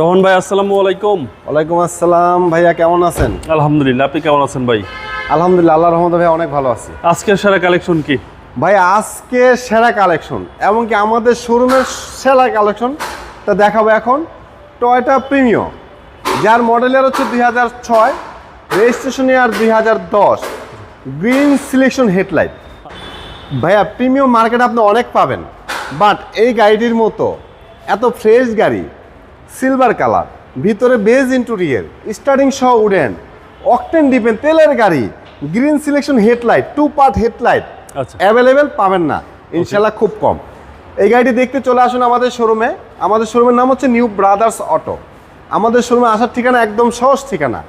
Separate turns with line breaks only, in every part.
রোহন ভাই আসসালামু আলাইকুম।
ওয়ালাইকুম আসসালাম। ভাইয়া কেমন আছেন?
আলহামদুলিল্লাহ আপনি কেমন আছেন ভাই?
আলহামদুলিল্লাহ আল্লাহ রহমতে ভাই অনেক ভালো আছি।
আজকের সেরা কালেকশন কি?
ভাই আজকে সেরা কালেকশন এমনকি আমাদের শোরুমের সেরা কালেকশন তা দেখাবো এখন টয়টা প্রিমিও যার মডেলের হচ্ছে দুই হাজার ছয় রেজিস্ট্রেশন ইয়ার দুই হাজার দশ গ্রিন সিলেকশন হেডলাইট ভাইয়া প্রিমিয়াম মার্কেট আপনি অনেক পাবেন বাট এই গাড়িটির মতো এত ফ্রেশ গাড়ি সিলভার কালার ভিতরে বেজ ইন্টুরিয়ার স্টার্টিং সহ উডেন অকটেন ডিপেন তেলের গাড়ি green selection headlight two part headlight
আচ্ছা।
অ্যাভেলেবেল পাবেন না ইনশাল্লাহ খুব কম। এই গাড়িটি দেখতে চলে আসুন আমাদের শোরুমে আমাদের শোরুমের নাম হচ্ছে নিউ ব্রাদার্স অটো আমাদের শোরুমে আসার ঠিকানা একদম সহজ ঠিকানা।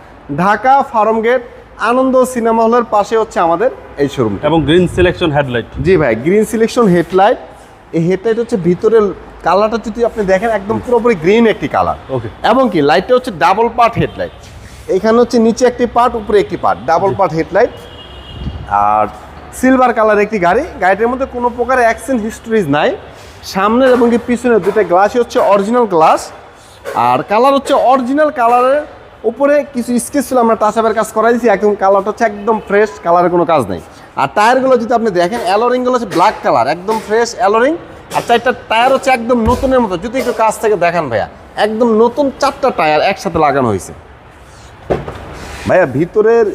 Dhaka farm gate Ananda cinema হলের পাশে হচ্ছে আমাদের এই শোরুমটা
এবং গ্রিন সিলেকশন হেডলাইট
জি ভাই গ্রিন সিলেকশন হেডলাইট এই হেডলাইট হচ্ছে ভিতরের কালারটা যদি আপনি দেখেন একদম পুরোপুরি গ্রিন একটি কালার।
ওকে
এবং কি লাইটটা হচ্ছে ডাবল পার্ট হেডলাইট এখানে হচ্ছে নিচে একটি পার্ট উপরে একটি পার্ট ডাবল পার্ট হেডলাইট আর সিলভার কালার একটি গাড়ি। গাড়িটার মধ্যে কোনো প্রকার অ্যাক্সিডেন্ট হিস্টোরিজ নাই। সামনের এবং কি পিছনের দুটো গ্লাসই হচ্ছে অরিজিনাল গ্লাস আর কালার হচ্ছে অরিজিনাল কালারের উপরে কিছু স্কেচ ছিল আমরা টাচাপের কাজ করাই দিয়েছি একদম কালারটা হচ্ছে একদম ফ্রেশ কালারের কোনো কাজ নেই। আর টায়ারগুলো যদি আপনি দেখেন অ্যালোরিংগুলো হচ্ছে ব্ল্যাক কালার একদম ফ্রেশ অ্যালোরিং আর চারটা টায়ার হচ্ছে একদম নতুনের মতো। যদি একটু কাছ থেকে দেখান ভাইয়া একদম নতুন চারটা টায়ার একসাথে লাগানো হয়েছে। ভাইয়া ভিতরের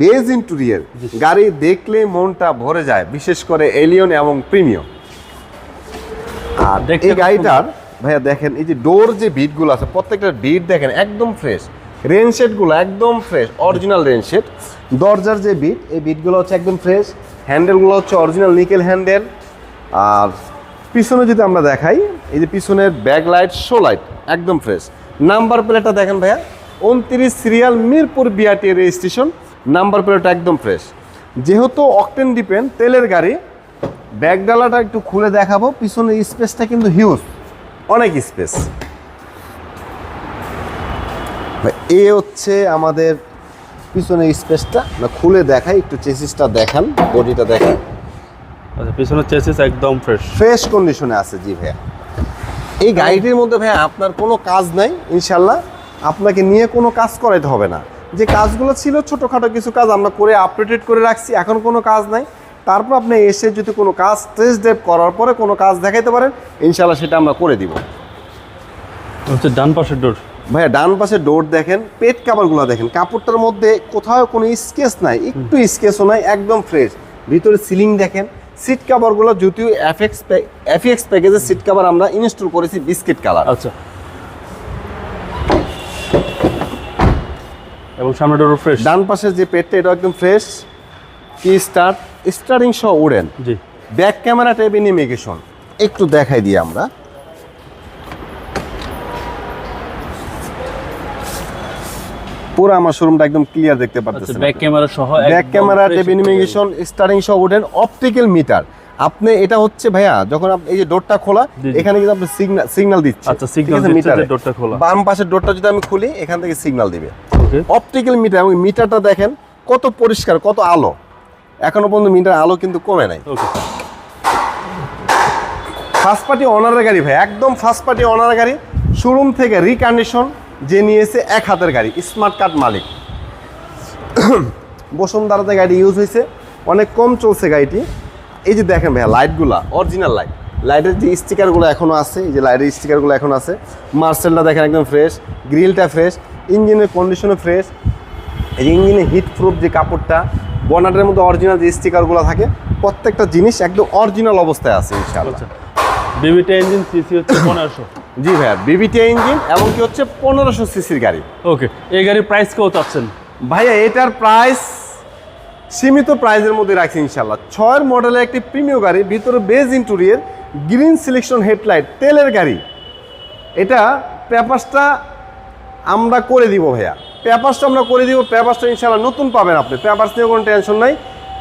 বেজ ইন্টুরিয়ার গাড়ি দেখলে মনটা ভরে যায় বিশেষ করে এলিয়ন এবং প্রিমিয়াম। আর এই গাড়িটার ভাইয়া দেখেন এই যে ডোর যে বিটগুলো আছে প্রত্যেকটা বিট দেখেন একদম ফ্রেশ রেন শেডগুলো একদম ফ্রেশ অরিজিনাল রেন শেড দরজার যে বিট এই বিটগুলো হচ্ছে একদম ফ্রেশ হ্যান্ডেলগুলো হচ্ছে অরিজিনাল নিকেল হ্যান্ডেল আর পিছনে যদি আমরা দেখাই, এই যে পিছনের ব্যাক লাইট শো লাইট একদম ফ্রেশ নাম্বার প্লেটটা দেখেন ভাইয়া। উনত্রিশ serial Mirpur BRT registration number প্লেটটা একদম ফ্রেশ যেহেতু অকটেন ডিপেন্ড তেলের গাড়ি ব্যাক ডালাটা একটু খুলে দেখাবো। পিছনের স্পেসটা কিন্তু হিউজ অনেক স্পেস এ হচ্ছে আমাদের পিছনের স্পেসটা খুলে দেখাই, একটু চেসিসটা দেখান বডিটা দেখান।
আচ্ছা পিছনের চেসিস একদম ফ্রেশ
ফ্রেশ কন্ডিশনে আছে জি ভাইয়া। এই গাড়িটির মধ্যে ভাইয়া আপনার কোনো কাজ নাই ইনশাল্লাহ আপনাকে নিয়ে কোনো কাজ করাইতে হবে না। যে কাজগুলো ছিল ছোটোখাটো কিছু কাজ আমরা করে আপডেটেড করে রাখছি এখন কোনো কাজ নাই। তারপর আপনি এসে যদি কোনো কাজ টেস্ট ড্রাইভ করার পরে কোনো কাজ দেখাইতে পারেন ইনশাল্লাহ সেটা আমরা করে দিব।
হচ্ছে ডান পাশের ডোর
ভাইয়া ডান পাশে ডোর দেখেন পেট কাভারগুলো দেখেন। কাপড়টার মধ্যে কোথাও কোনো স্কেচ নাই একটু স্কেচও নাই একদম ফ্রেশ ভিতরে সিলিং দেখেন সিট কাভারগুলো যদিও এফএক্স এফএক্স প্যাকেজের সিট কাভার আমরা ইনস্টল করেছি বিস্কিট কালার
আচ্ছা। এবং সামনে ডোর ফ্রেশ
ডান পাশে যে পেটটা এটা একদম ফ্রেশ কি স্টার্ট স্টারিং সহ উড়েন।
জি।
ব্যাক ক্যামেরা টাইপ ইনিমিগেশন একটু দেখাই দিই আমরা। পুরো আমার শোরুমটা একদম ক্লিয়ার দেখতে পাচ্ছেন
ব্যাক ক্যামেরা সহ
ব্যাক ক্যামেরা টেপ ইনিমিগেশন স্টারিং সহ উঠেন অপটিক্যাল মিটার আপনি এটা হচ্ছে ভাইয়া যখন এই যে ডোরটা খোলা। এখানে কিন্তু আপনি সিগন্যাল সিগন্যাল দিচ্ছে।
আচ্ছা, signal দিচ্ছে ডোরটা খোলা।
বাম পাশের ডোরটা যদি আমি খুলি এখান থেকে সিগন্যাল দিবে। অপটিক্যাল মিটার এবং মিটারটা দেখেন কত পরিষ্কার কত আলো। এখনও পর্যন্ত মিটার আলো কিন্তু কমে নাই। ফার্স্ট পার্টি অনারের গাড়ি ভাই একদম ফার্স্ট পার্টি অনারের গাড়ি শোরুম থেকে রিকন্ডিশন যে নিয়েছে এক হাতের গাড়ি স্মার্ট কার্ড মালিক। বসুন্ধরাতে গাড়ি ইউজ হয়েছে, অনেক কম চলছে গাড়িটি। এই যে দেখেন ভাইয়া লাইটগুলা অরিজিনাল লাইট লাইটের যে স্টিকারগুলো এখনও আছে, এই যে লাইটের স্টিকারগুলো এখন আছে মার্সেলটা দেখেন একদম ফ্রেশ গ্রিলটা ফ্রেশ ইঞ্জিনের কন্ডিশনও ফ্রেশ এই যে ইঞ্জিনে হিট প্রুফ যে কাপড়টা বনাটের মধ্যে অরিজিনাল যে স্টিকারগুলো থাকে, প্রত্যেকটা জিনিস একদম অরিজিনাল অবস্থায় আছে, ইনশাআল্লাহ।
বিবিটা ইঞ্জিন সিসি হচ্ছে পনেরোশো।
জি ভাইয়া বিবিটি ইঞ্জিন এবং কি হচ্ছে পনেরোশো সিসির গাড়ি।
ওকে এই গাড়ির প্রাইস কেউ চাচ্ছেন?
ভাইয়া এটার প্রাইস সীমিত প্রাইসের মধ্যে রাখছি ইনশাল্লাহ ছয়ের মডেলের একটি প্রিমিয় গাড়ি ভিতরে beige interior green selection headlight তেলের গাড়ি। এটা পেপারসটা আমরা করে দিব ভাইয়া। পেপারসটা আমরা করে দিব পেপারসটা ইনশাল্লাহ নতুন পাবেন আপনি। পেপারস নিয়ে কোনো টেনশন নাই।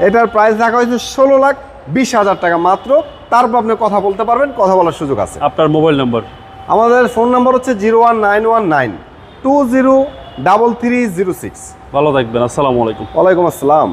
এটার প্রাইস রাখা হয়েছে ষোলো লাখ বিশ হাজার টাকা মাত্র। তারপর আপনি কথা বলতে পারবেন কথা বলার সুযোগ আছে।
আপনার মোবাইল নাম্বার
আমাদের ফোন নাম্বার হচ্ছে zero one nine one nine two zero double three zero six.
ভালো থাকবেন আসসালামু আলাইকুম।
ওয়ালাইকুম আসসালাম।